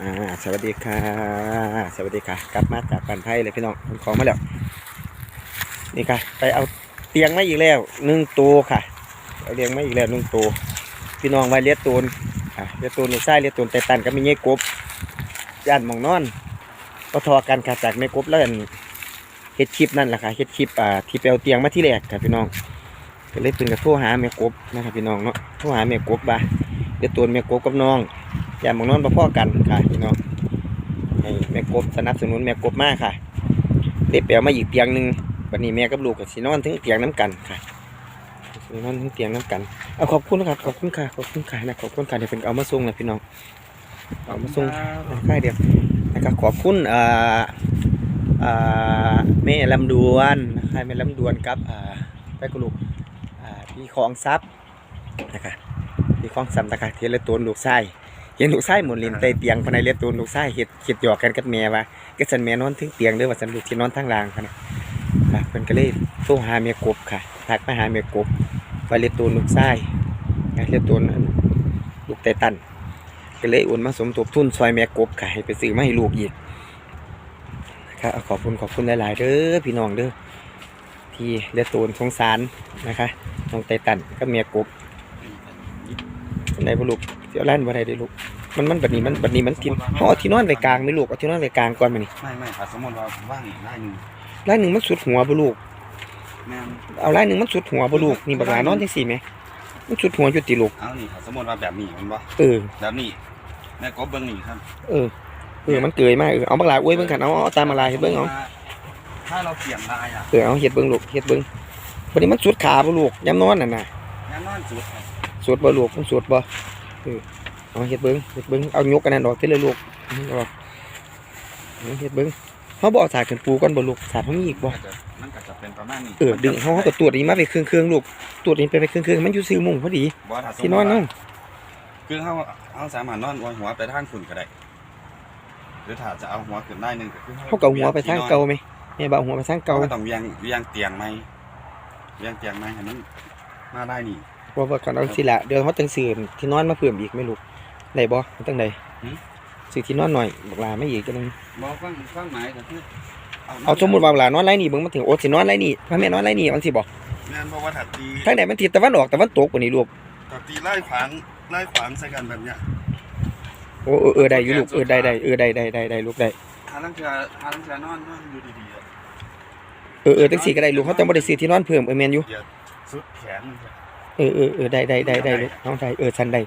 อ่าสวัสดีค่ะ สวัสดีค่ะ กลับมาจากปันไทยเลยพี่น้องขนของมาแล้ว นี่ค่ะ ไปเอาเตียงมาอีกแล้วหนึ่งตัวค่ะเอาเตียงมาอีกแล้วหนึ่งตัวพี่น้องไว้เลียตูนอ่าเลียตูนลูกไส้เลียตูนไตตันก็มีเงี้ยกบย่านมองนอนก็ทอกันค่ะจากแม่กบแล้วกันเฮ็ดคลิปนั่นแหละค่ะเฮ็ดคลิปอ่าที่ไปเอาเตียงมาที่แรกค่ะพี่น้องก็เลยเพิ่นกับโทรหาแม่กบนะครับพี่น้องเนาะโทรหาแม่กบบ่าเลียตูนแม่กบกับน้อง อย่าหมองนอนพ่อๆกันค่ะพี่น้องให้แม่กบสนับสนุนแม่กบมากค่ะ เด็กแปลมาอีกเตียงหนึ่งวันนี้แม่กับลูกกับสีนอนถึงเตียงน้ำกันค่ะสินอนถึงเตียงน้ำกันเอาขอบคุณนะครับขอบคุณค่ะขอบคุณค่ะนะขอบคุณค่ะเดี๋ยวเป็นเอามาส่งนะพี่น้องเอามาส่งค่ายเดียวนะครับขอบคุณอ่าอ่าแม่ลำดวนนะคะแม่ลำดวนกับอ่าไปกับลูกอ่าพี่ของซับนะคะที่คล้องซ้ำตะกะเทียนเลตูนลูกไส้ เห็นลูกไส้หมุนลินใต้เตียงภายในเลตูนลูกไส้เห็ดเห็ดหยอกกันกับแม่ว่าก็สันแม่นอนถึงเตียงเด้อว่าสันลูกที่นอนทางล่างค่ะนะค่ะเพิ่นก็เลยโทรหาแม่กบค่ะทักมาหาแม่กบว่าเลตูนลูกไส้นะเลตูนอันลูกไตตันก็เลยโอนมาสมทบทุนซอยแม่กบค่ะให้ไปซื้อมาให้ลูกอีกค่ะเอาขอบคุณขอบคุณหลายๆเด้อพี่น้องเด้อที่เลตูนสงสารนะคะน้องไตตันกับแม่กบในบ่ลูก เดี๋ยวแล่นบ่ได้เด้อลูก มันมันบัดนี้มันบัดนี้มันทิ่มเฮาเอาที่นอนไว้กลางไหม่ลูกเอาที่นอนไว้กลางก่อนมานี่ไม่ไม่ครับสมมติว่าว่างได้หนึ่งลายหนึงมันสุดหัวบ่ลูก แม่นเอาลายหนึงมันสุดหัวบ่ลูกนี่บักหลานอนจังซี่แหมมันสุดหัวอยู่ติลูก เอานี่ครับสมมติว่าแบบนี้มันบ่เออ แบบนี้แม่ก็เบิ่งนี่ครับเออ เออ มันเกยมากเออ เอาบักหลาอวยเบิ่งกันเอาเอาตามบักหลาเฮ็ดเบิ่งเอา ถ้าเราเปลี่ยนลายอะเออ เอาเฮ็ดเบิ่งลูกเฮ็ดเบิ่งบัดนี้มันสุดขาบ่ลูกยามนอนน่ะน่ะ แน่นอนสุดครับสุดบ่ลูกมันสุดบ่ เออเอาเฮ็ดเบิ่งเฮ็ดเบิ่งเอายกกันนั่นออกทีละลูกเอาออกเอาเฮ็ดเบิ่งเฮาบ่เอาสาดขึ้นปูก่อนบ่ลูกสาดเฮามีอีกบ่ก็จะมันก็จะเป็นประมาณนี้เออดึงเขาเขาก็ตรวจนี้มาไปเครื่องเครื่องๆลูกตรวจนี้ไปไปเครื่องเครื่องๆมันอยู่ซื้อมุงพอดีบ่ถ้าสมที่มุนอนติเนาะว่าคือเฮาเฮาสามารถนอนวางหัวไปทางฝุ่นก็ได้หรือถ้าจะเอาหัวขึ้นได้หนึงก็คือเขาเก่าหัวไปทางเก่าไหมแม่เบาหัวไปทางเก่าเก่าก็ต้องเวียงเวียงเตียงไหมเวียงเตียงไหมให้มันมาได้นี่ ว่าว่าก่อนเอาสิละเดี๋ยวเขาจังซื้อที่นอนมาเพิ่มอีกไหม่ลูกได้บ่ตั้งใดซื้อที่นอนหน่อยบอกลาไม่อีกจังบ่ฟังฟังหมายก็คือเอาสมมุติว่าเวลานอนไรนี่เบิ่งมาถึงโอ้สินอนไรนี่พ่อแม่นอนไรนี่มันสิบ่แม่นเพราะว่าถ้าตีทางไหนมันทิศตะวันออกตะวันตกกว่านี้ลูกถ้าตีไล่ขวางไล่ขวางใส่กันแบบเนี้ยโอ้เออเออได้อยู่ลูกเออได้ได้เออได้ได้ได้ได้ลูกได้หาลังเทือหาลังเทือนอนนอนอยู่ดีๆอะเออเออจังซี่ก็ได้ลูกเขาจังบ่ได้ซื้อที่นอนเพิ่มเออแม่นอยู่อย่าสุดแขน เออเออเออได้ได้ได้ได้ลูกเอาได้เออฉันได้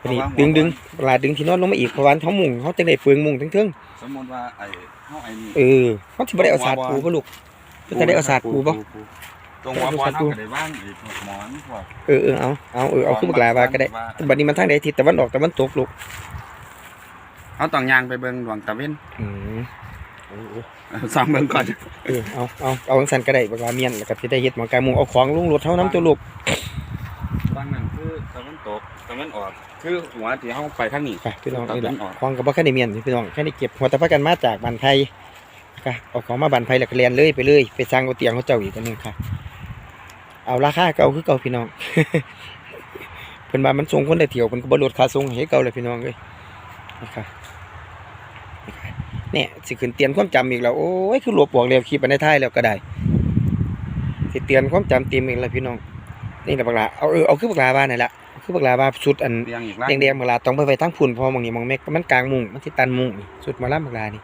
วันนี้ระวังดึงดึงหัวเวลาดึงที่นอนลงมาอีกเพราะว่าเขามุงเขาจังได้เฟืองมุงทั้งเทิงสมมติว่าไอ้เฮาไอ้นี่เออเขาที่บ่ได้เอาสาดปูป่ะลูกเขาจะได้เอาสาดปูป่ะตรงหัวบอลเอาสาดปูเฮาก็ได้ว่างไอ้พวกหมอนพวกเออเออเอาเอาเออเอาขึ้นบักลาว่าก็ได้แต่บัดนี้มันทางใดทิศตะวันออกตะวันตกลูกเฮาต้องย่างไปเบิ่งดวงตะเว้นอืมส่องเบิ่งก่อนเออเอาเอาเอาจังซั่นก็ได้บักลาเมียนแล้วก็สิได้เฮ็ดหมองกายมุงเอาของลงรถเท่าน้ำตัวลูก บางนั้นคือตะวัน ตกตะวันออก คือหัวที่เฮาไปทางนี้ ไปพี่น้องตะวันนี่แหละออก ของก็บ่แค่ได้เมียนพี่น้องแค่ได้เก็บหัวตะพักกันมาจากบ้านไทยค่ะเอาของมาบ้านไทยแล้วก็เรียนเลยไปเลย ไปสร้างเอาเตียงเขาเจ้าอีกอันหนึงค่ะ เอาราคาเก่าคือเก่าพี่น้อง เพิ่นว่ามันส่งคนได้เที่ยวเพิ่นก็บ่ลดค่าส่งให้เก่าเลยพี่น้องเอ้ยนะคะเนี่ยสิขึ้นเตือนความจำอีกแล้ว โอ้ยคือลบออกแล้วคลิปอันในท้ายแล้วก็ได้ สิเตือนความจำเต็มอีกแล้วพี่น้อง นี่แหละบักหลาเอาเออเอาคือบักหลาบ้านนี่ล่ะเอา คือบักหลาบ้านสุดอันเรียงอีกล่างแดงๆบักหลาต้องไปไว้ทั้งพุ่นเพอมองนี่มองแม็กมันกลางมุงมันสิตันมุงนี่สุดหมาล่ำบักหลานี่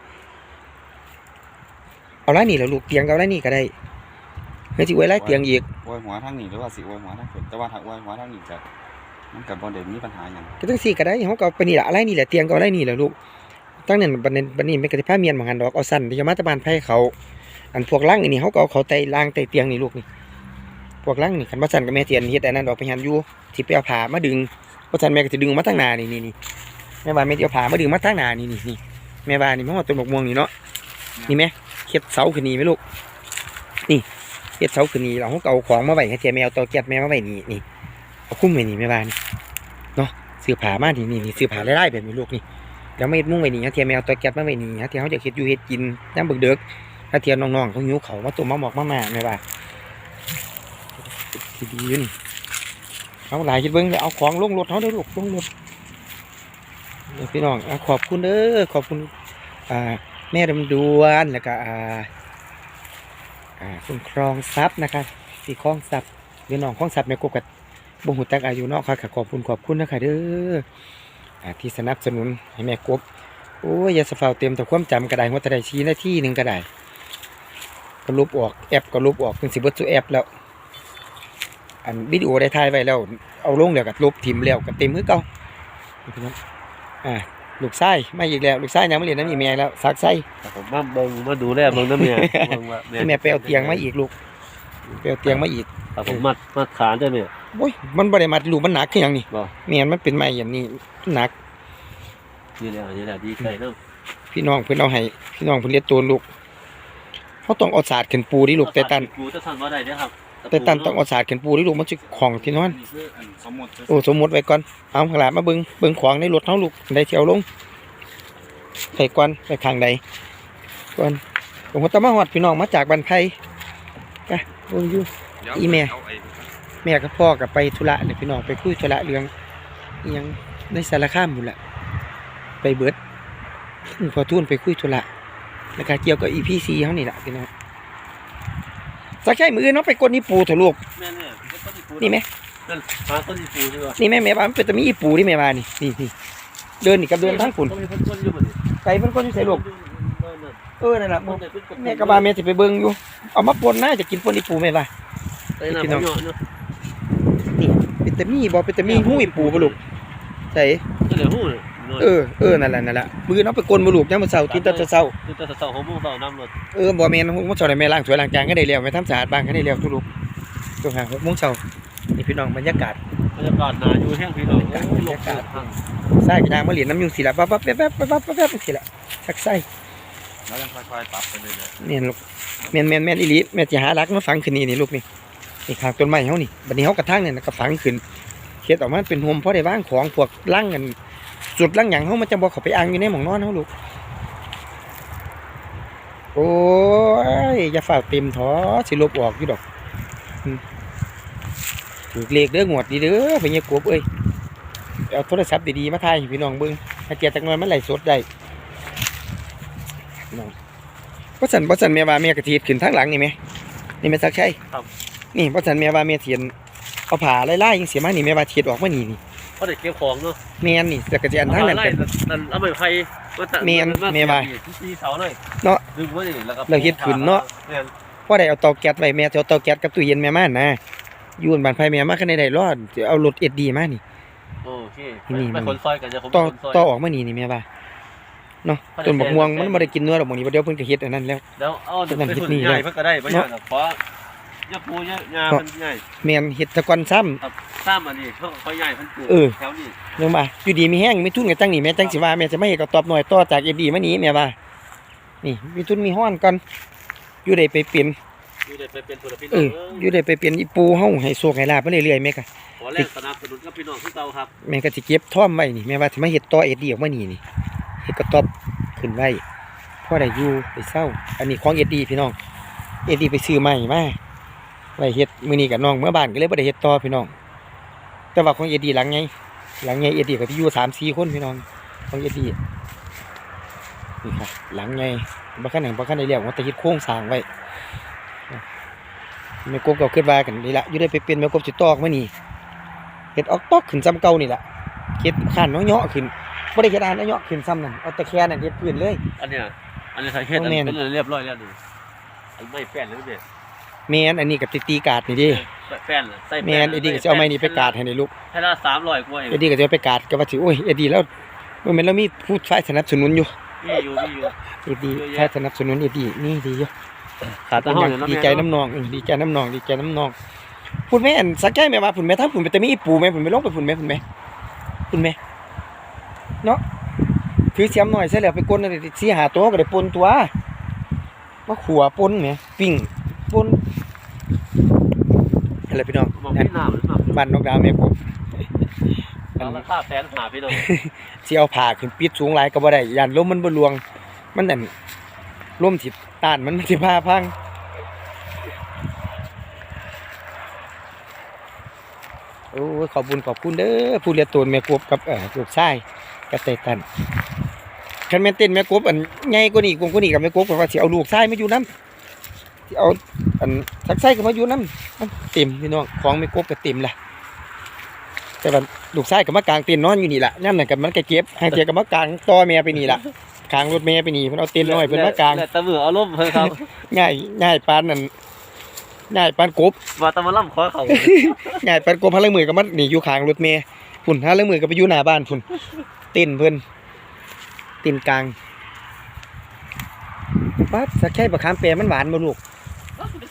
เอาไล่นี่แล้วลูกเตียงก็เอาไล่นี่ก็ได้เฮ้ยสิไว้ไล่เตียงอีกอวยหัวทางนี้หรือว่าสิอวยหัวทางฝุ่นแต่ว่าถ้าอวยหัวทางนี้จะมันก็บ่ได้มีปัญหาหยังก็ต้องสี่ก็ได้เขาก็เอาไปนี่ละอะไรนี่แหละเตียงก็อะไรนี่แหละลูกตั้งนั้นบันนี้บันนี้ไม่กระติผ้าเมียนบางหันดอกเอาสั้นที่จะมาตะบานไผ่เขา อันพวกล่างนี่นี่เขาก็เอาเขาไต่ล่างไต่เตียงนี่ลูกนี่ พวกล่างนี่ขันว่สันก็แม่เตียนเฮ็ดแต่นั้นดอกไปหันอยู่ที่ไปเอาผ้ามาดึงว่สันแม่ก็จะดึงมาตั้งหนานี่นี่นี่แม่บ้านแม่จะเอาผ้ามาดึงมาตั้งหนานี่นี่นี่แม่บ้านนี่มันว่าต้นบกม่วงนี่เนาะนี่แม่เฮ็ดเสาขึ้นนี่ไหมลูกนี่เฮ็ดเสาขึ้นนี่เราเก็เอาของมาไว้ให้เทียแมวตัวแก๊สแม่มาไว้นี่นี่เอาคุ้มไว้นี่แม่บ้านเสื้อผ้ามานี่นี่นี่เสื้อผ้าไล่ๆแบบนี้ลูกนี่แล้วไม่มุ่งไว้นี่ฮะเทียแมวตัวแก๊บมาไว้นี่ฮะเทียเขาจะเฮ็ดอยู่เฮ็ดกินน้ำบึกเด็กฮะเทียน้องๆเขาหิวเขามาตุ่มมาหมอกมามาแม่บ่า สิดีอยู่นี่เอาหลายคิดเบิ่งเลยเอาของลงรถเขาเด้ลูกลงรถพี่น้องอขอบคุณเด้อขอบคุณอ่าแม่ดำดวนแล้วก็อ่าอ่าคุณครองทรัพย์นะคะสีครองทรัพย์พี่น้องครองทรัพย์แม่กบกับบ่หูจักอายุเนาะค่ะขอบคุณขอบคุณนะคะเด้ออ่าที่สนับสนุนให้แม่กบโอ้ยอย่าสะเฝ้าเต็มแต่ความจำก็ได้ว่าแต่ได้ชี้หน้าที่หนึ่งก็ไดก็ลบออกแอปก็ลบออกเป็นสิบิดสู่แอปแล้ว อันวิดีโอได้ถ่ายไว้แล้ว เอาลงแล้วก็ลบทิมแล้วก็เต็มคือเก่านี่พี่น้องอ่าลูกไส้มาอีกแล้วลูกไส้ยังไม่เรียนน้ำอีแม่แล้วซักไส้แต่ผมมาเบิ่งมาดูแลเบิ่งน้ำเมียเบิ่งว่าแม่ไปเอาเตียงมาอีกลูกไปเอาเตียงมาอีกแต่ผมมัดมัดขาด้วยเนี่ยโอ้ยมันบ่ได้มัดลูกมันหนักคือหยังนี่บ่แม่นมันเป็นไม้อย่างนี้หนักนี่แหละนี่แหละดีใจเนาะพี่น้องเพิ่นเอาให้พี่น้องเพิ่นเรียกตัวลูกเขาต้องเอาศาสตร์ขึ้นปูดิลูกแต่ตันกูจะสั่นว่าได้เด้อครับ แต่ตันต้องเอาศาสตร์ขึ้นปูไดิลูกมันสิของที่นอนนี่คืออันโอ้สมมติไว้ก่อนเอาขลามาเบิงเบิงของในรถเฮาลูกได้เที่ยวลงไปก่อนไปข้างใดก่อนผมก็ต้องมาฮอดพี่น้องมาจากบ้านไผกะเบิ่งอยู่อีแม่แม่กับพ่อกับไปธุระเนี่ยพี่น้องไปคุยธุระเรื่องยังในสารคามบุนละไปเบิดพอทุ่นไปคุยธุระแล้วก็เกี่ยวกับอีพีซีเขานี่แหละพี่น้อง สักใช่มือเนาะไปกดนี่ปูเถอะลูกแม่เนี่ยต้นอีปูนี่ไหมนั่นหาต้นอีปูใช่ป่ะนี่แม่แม่บ้านมันเป็นตะมีอีปูที่แม่บ้านนี่นี่นี่เดินนี่กับเดินทางฝุ่นต้องมีคนคนอยู่บ่นี่ไก่มันก็อยู่ใส่ลูกนั่นน่ะเออนั่นแหละมันได้เป็นคนแม่กับบ้านแม่จะไปเบิ่งอยู่เอามาปนนะจะกินปนอีปูแม่บ้าไอ้น้ำมันเนาะเนาะนี่เป็นตะมีบ่เป็นตะมีหู้อีปูบ่ลูกใส่นี่แหละหู้เนี่ยน้อย เออเออนั่นแหละนั่นแหละมือเนาะไปกลนบ่ลูกยามมื้อเช้ากินแตอนเช้าคือแต่เสาของมึงเสาน้ำรถเออบ่แม่น6โมงเช้าได้แม่ล้างถ้วยล้างจานก็ได้แล้วแม่ทำสะอาดบ้านก็ได้แล้วทุกลูกช่วงหา6โมงเช้านี่พี่น้องบรรยากาศบรรยากาศหนาอยู่แห้งพี่น้องบรรยากาศโอ้ยหลบเสือทางใส่กระยางมาเหรียญน้ำยุงสิละปั๊บปั๊บแป๊บแป๊บแป๊บแป๊บแป๊บแป๊บสิละชักไส้แล้วยังค่อยๆปรับไปเรื่อยแม่นลูกแม่นแม่นแม่นอีหลีแม่สิหารักมาฝังขึ้นนี่นี่ลูกนี่นี่ข้างต้นไม้เฮานี่บัดนี้เฮากระทั่งเนี่ยนะก็ฝังขึ้นเฮ็ดออกมาเป็นโฮมพอได้วางของพวกลังกัน สุดลังหยังเฮามันจะบ่เข้าไปอังอยู่ในหม่องนอนเฮาลูก โอ้ยอย่าฝากเต็มท้อสิลบออกอยู่ดอกอืมถูกเลขเด้องวดดีเด้อไปเงียกบเอ้ยเอาโทรศัพท์ดีๆมาถ่ายให้พี่น้องเบิ่งถ้าเกียจักหน่อยมันไหลฟ์สดได้พี่น้องบ่สั่นบ่สั่นแม่ว่าแม่กระทีดขึ้นทางหลังนี่แม่นี่แม่ซักใช่นี่บ่สั่นแม่ว่าแม่เทียนเอาผ้าไล่ๆจังเสียมานี่แม่ว่าเทียดออกมานี่นี่ เขาได้เก็บของเนาะแม่นนี่แต่กระเจียนทางนั้นไล่เป็นนั่นเอาไม้ไผ่มาตั้งแม่นแม่ว่าที่เสาเลยเนาะดึงไว้นี่แล้วก็เราเฮ็ดขึ้นเนาะ แม่นพอได้เอาเตาแก๊สไว้แม่จะเอาเตาแก๊สกับตู้เย็นแม่มานะอยู่บนบ้านไผแม่มาคันใดๆรอดจะเอารถ SD มานี่ โอเคนี่ไม่คนซอยกันจะผมต่อคนซอย ต่อออกมานี่นี่แม่ว่าเนาะต้นบักม่วงมันบ่ได้กินเนื้อดอกหมองนี้บ่เดี๋ยวเพิ่นก็เฮ็ดอันนั้นแล้ว แล้วเอาต้นนั้นไปเฮ็ดทุนนี่ใหญ่แล้วเพิ่นก็ได้บ่ยากหรอกเพราะ ยาปูยายามันใหญ่แม่นเฮ็ดแตะกอนซ้ำ ครับตามอันนี้เขาเขาใหญ่เพิ่นปลูกเออ แถวนี้ยังว่าอยู่ดีมีแห้งมีทุนกันจังนี่แม่จังสิว่าแม่จะไม่เฮ็ดกระตอบหน่อยต่อจาก SD มานี่แม่ว่านี่มีทุนมีห้อนก่อนอยู่ได้ไปเปลี่ยนอยู่ได้ไปเป็นผู้พี่เอน้องอเอออยู่ได้ไปเปลี่ยนอีปูเฮาให้โชคให้ลาบไปเรื่อยๆแม่ก็ขอแรงสนับสนุนกับพี่น้องคือเก่าครับแม่ก็สิเก็บท่อมไว้นี่แม่ว่าสิมาเฮ็ดต่อ SD ออกมานี่นี่เฮ็ดกระตอบขึ้นไว้พอได้อยู่ได้เศร้า อันนี้ของ SD พี่น้อง SD ไปซื้อใหม่มา ไว้เฮ็ดมื้อนี้กับน้องเมื่อบ้านก็เลยบ่ได้เฮ็ดต่อพี่น้อง แต่ว่าของ SD หลังไงหลังไง SD ก็สิอยู่3 4คนพี่น้องของ SD นี่ค่ะหลังไงบ่คันไหนบ่คันได้แล้วว่าแต่เฮ็ดโครงสร้างไว้แม่กบก็คิดว่ากันนี่ล่ะอยู่ได้ไปเป็นแม่กบสิตอกมานี่เฮ็ดออกตอกขึ้นซ้ำเก่านี่ล่ะเฮ็ดข้านเนาะๆขึ้นบ่ได้เฮ็ดอ่านเนาะๆขึ้นซ้ำนั่นเอาแต่แค่นั้นเฮ็ดพื้นเลย อันเนี้ยอันนี้ใส่เฮ็ดโอ้อันแม่นี้นเป็นเรียบร้อยแล้วนี่อันไม่แป้นแล้วเนี่ย แม่นอันนี้กับตีกาดนี่เดิแป้นน่ะใส่แม่นไอ้ดีก็สิเอาไม้นี่ไปกาดให้ในลูกให้ละ300กว่าเองไอ้ดีก็จะเอาไปกาดก็ว่าสิโอ้ยไอ้ดีแล้วบ่แม่นเรามีผู้ฝ่ายสนับสนุนอยู่มีอยู่มีอยู่ไอ้ดีฝ่ายสนับสนุนไอ้ดีนี่ดีอยู่ขาดแตะห้องเนี่ยเนาะดีใจน้ำนองเออดีใจน้ำนองดีใจน้ำนองพูดแม่นสักแก้แม่ว่าพูดแม่ถ้าพูดไปแต่มีอีปูแม่พูดไปลงไปพูดแม่พูดแม่พูดแม่เนาะถือเสียมหน่อยใช่แล้วไปกลนอะไรสีหาตัวก็ได้ปนตัวมาขัวปนแหมปิ้งปน อะไรพี่น้องมองพี่น้ำหรือเปล่าบ้านนกดาวแม่ผมเอาราคาแสนหาพี่น้องสิเอาผ้าขึ้นปิดสูงหลายก็บ่ได้ยานลมมันบ่ลวง มันนั่นลมสิต้านมันมันสิพาพังโอ้ยขอบคุณขอบคุณเด้อผู้เรียนตูนแม่กบกับเอ่อลูกชายกับไตตันคันแม่นเต้นแม่กบอันใหญ่กว่านี้กว่านี้กับแม่กบก็ว่าสิเอาลูกชายมาอยู่นำ สิเอาอันทักไส้ก็มาอยู่นำเต็มพี่น้องของแม่กบก็เต็มแหละแต่ว่าลูกชายก็มากางเต็นท์นอนอยู่นี่ล่ะย่ำนั่นก็มันก็เจ็บให้เทียก็มากางต่อแม่ไปนี่ล่ะกางรถแม่ไปนี่เพิ่นเอาเต็นท์น้อยเพิ่นมากางแต่ตะมือเอาร่มเพิ่นครับง่ายง่ายปานนั่นง่ายปานกบว่าแตะมาล่ำคอเขาง่ายปานกบพลังมือก็มันนี่อยู่ข้างรถเมย์พุ่นพลังมือก็ไปอยู่หน้าบ้านพุ่นเต้นเพิ่นเต้นกลางปัดสักแค่บักขามแปรมันหวานบ่ลูกเป็น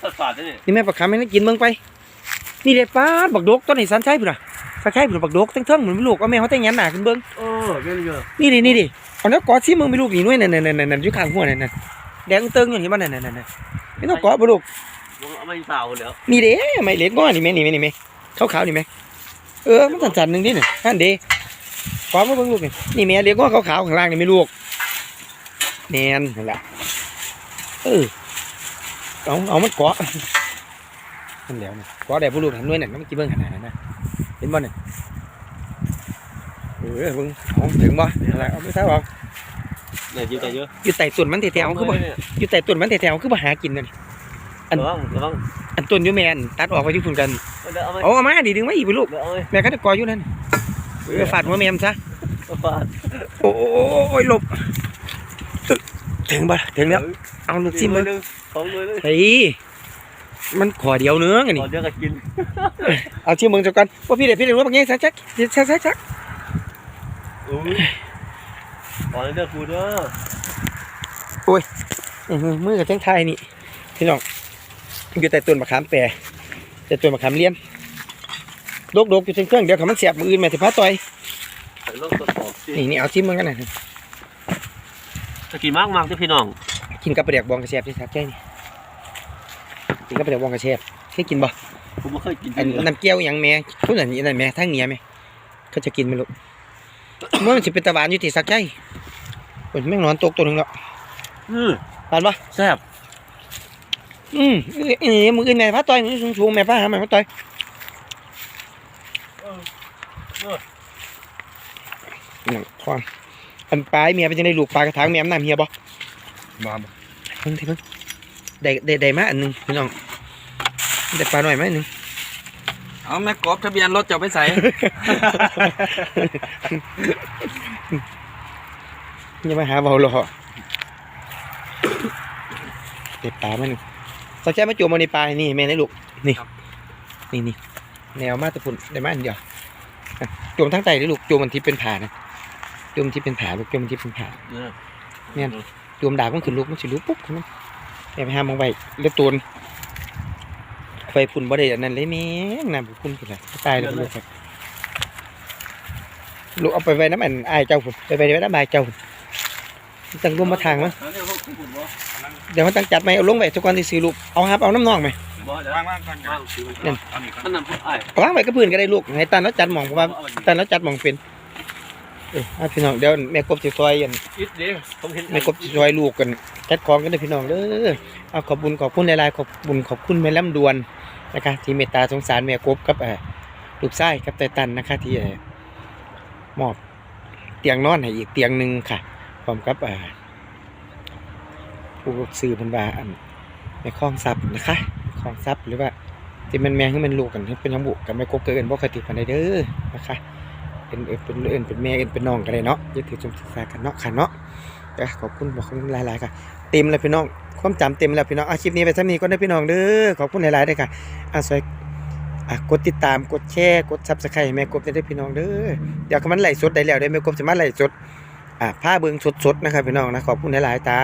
สัตว์ป่าเนี่ยนี่แม่บักขามให้มันกินเบิ่งไป นี่เด็ดป้าดบักดกต้นนี้สันใช่พุ่นน่ะสักแค่พุ่นบักดกเทั้งๆเหมือนลูกเอาแม่เขาแต่งยันหน้าขึ้นเบิ่งโอ้เยอะเยอะนี่ดินี่ดิเอาแล้วกอดซิมึงมีลูกนี่ด้วยนั่นๆๆๆๆอยู่ข้างหัวนั่นๆแดงเตึงอย่างนี้บ่นั่นๆๆๆไม่ต้องกอดบ่ลูกเอาไม่เปล่าแล้วนี่เด้ไม่เล็กง้อนี่แม่นี่แม่นี่แม่ขาวๆนี่แม่เออมันสั่นๆหนึงดิเนี่ยนั่นเด้ขอมาเบิ่งลูกนี่นี่แม่เล็กง้อขาวๆข้างล่างนี่ไม่ลูกแนนนั่นแหละเออ เอาเอามันเกาะนั่นแหล้วนะเกาะได้บ่ลูกหันหน่วยนั่นมันกี่เบิ่งขนาดนั้นนะเห็นบ่เนี่ยเออเบิ่งเอาถึงบ่อะไรเอาไม่ทราบบ่เนี่ยเยอะแต่เยอะอยู่ใต้ต้นมันแถวๆคือบ่อยู่ใต้ต้นมันแถวๆคือบ่หากินนั่นอันระวังระวังอันต้นอยู่แม่นตัดออกไปที่พุ่นกันเดี๋ยวเอาไปเอาเอามาดิดึงมาอีกไปลูกเดี๋ยวเอาไปแม่ก็จะกออยู่นั่นเออฟาดหัวแม่มนซะเอาฟาดโอ้โอ้โอ้โอ้ยหลบถึงบ่ถึงแล้ว เอาลูกซิมมึงหนึ่งสองมือเลยเฮ้ยมันขอเดียวเนื้อกันขนี่อเดี๋ยวก็กิน เอาชิมมึงจักกันว่าพี่เด็ดพี่เด็ดรู้ปะเงี้ยสักจักสักสักสักอุ้ยขอเดี๋ยวคูเด้ออื้อหือมือกับแจ้งไทยนี่พี่น้องอยู่แต่ต้นมะขามแปรแต่ต้นมะขามเลี้ยนโดกๆอยู่เชิงเครื่องเดี๋ยวเขามันเสียบมืออื่นแม่สิพาต่อยใส่ลงตรวจสอบสินี่นี่เอาชิมมึงกันนะจะกินมากมากที่พี่น้อง กินกับปลาเดียกบองกระเชียบที่สักแก่นี่กินกับปลาเดียกบองกระเชียบเคยกินบ่ผมไม่เคยกินอันน้ำเกี๊ยวหยังแม่พูดอันนี้นั่นแม่ทางเหนียแม่เขาจะกินไหมลูกมันมันสิเป็นตะวันอยู่ที่สักใจโอ้ยแม่งนอนตกตัวหนึงแล้วอือผ่านปะแซ่บอืมเอ้ยเอ้ยมืออื่นแม่พาต่อยมือสูงๆแม่พาหาแม่พาต่อยหนังความอันปลายเมียเป็นจังไดลูกปลากระถางแม่น้ำเฮียบ่ มาเพิ่งเพิ่งได้ได้ได้มาอันหนึงพี่น้องได้ปลาหน่อยไหมาอันหนึงเอาแม่กบทะเบียนรถจะเอาไปใส่อย่ามาหาเบาหรอกเด็ดปลามันสักแค่มาจูบมันในปลานี่แม่ในลูกนี่นี่นี่แนวมาแตะพุ่นได้มาอันเดียวอะจูบทั้งใจเลยลูกจูบมันที่เป็นผ่านะจูบมันที่เป็นผ่าลูกจูบมันที่เป็นผ่าเนี่ย จูบดาบมันขึ้นลูกมันสิลูกปุ๊บขึ้นมาแม่ไปหามองไว้เลือดตูนไฟพุ่นบ่ได้อันนั้นเลยแม่งน้ำพุ่นพุ่นเลยตายเลยลูกครับลูกเอาไปไว้น้ำอันอายเจ้าพุ่นไปไว้ไว้น้ำอายเจ้าพุ่นจังรวมมาทางมั้งเดี๋ยวมันตั้งจัดไหมเอาลงไปทุกคนที่ซื้อลูกเอาครับเอาน้ำนองไหมบ่เดี๋ยวว่างว่างๆก่อนว่างสินั่นเอานี่ก่อนอันนั้นพูดไอ้เอาวางไว้กับพื้นก็ได้ลูกให้ตันแล้วจัดหมองเพราะว่าตันแล้วจัดหมองเป็น เออเอาพี่น้องเดี๋ยวแม่กบสิซอยกันอิดเด้ผมเห็นแม่กบสิซอยลูกกันจัดของกันเด้อพี่น้องเด้อเอาขอบบุญขอบคุณหลายๆขอบบุญขอบคุณแม่ลำดวนนะคะที่เมตตาสงสารแม่กบกับเอ่อลูกชายกับไตตันนะคะที่เอ่อมอบเตียงนอนให้อีกเตียงหนึ่งค่ะพร้อมกับเอ่อผู้ซื้อเพันบาอันในคลองซับนะคะคลองซับหรือว่าที่มันแมงให้มันลูกกันให้เป็นยังบุกันไม่กบเกินบ่เคยติดกันได้เด้อนะคะ เป็นเอิ้นเป็นเอิ้นเป็นแม่เอิ้นเป็นน้องกันเลยเนาะยึดถือจมศึกษากันเนาะค่ะเนาะขอบคุณบอกคุณหลายๆค่ะเต็มแล้วพี่น้องความจำเต็มแล้วพี่น้องอาคลิปนี้ไปซะมีก็ได้พี่น้องเด้อขอบคุณหลายๆด้อค่ะอะสวยอะกดติดตามกดแชร์กดซับสไครต์แม่กบได้พี่น้องเด้อเดี๋ยวก็มันไหลสดได้แล้วเด้แม่กบจะมาไหลสดอะผ้าเบิ่งสดๆนะครับพี่น้องนะขอบคุณหลายๆตา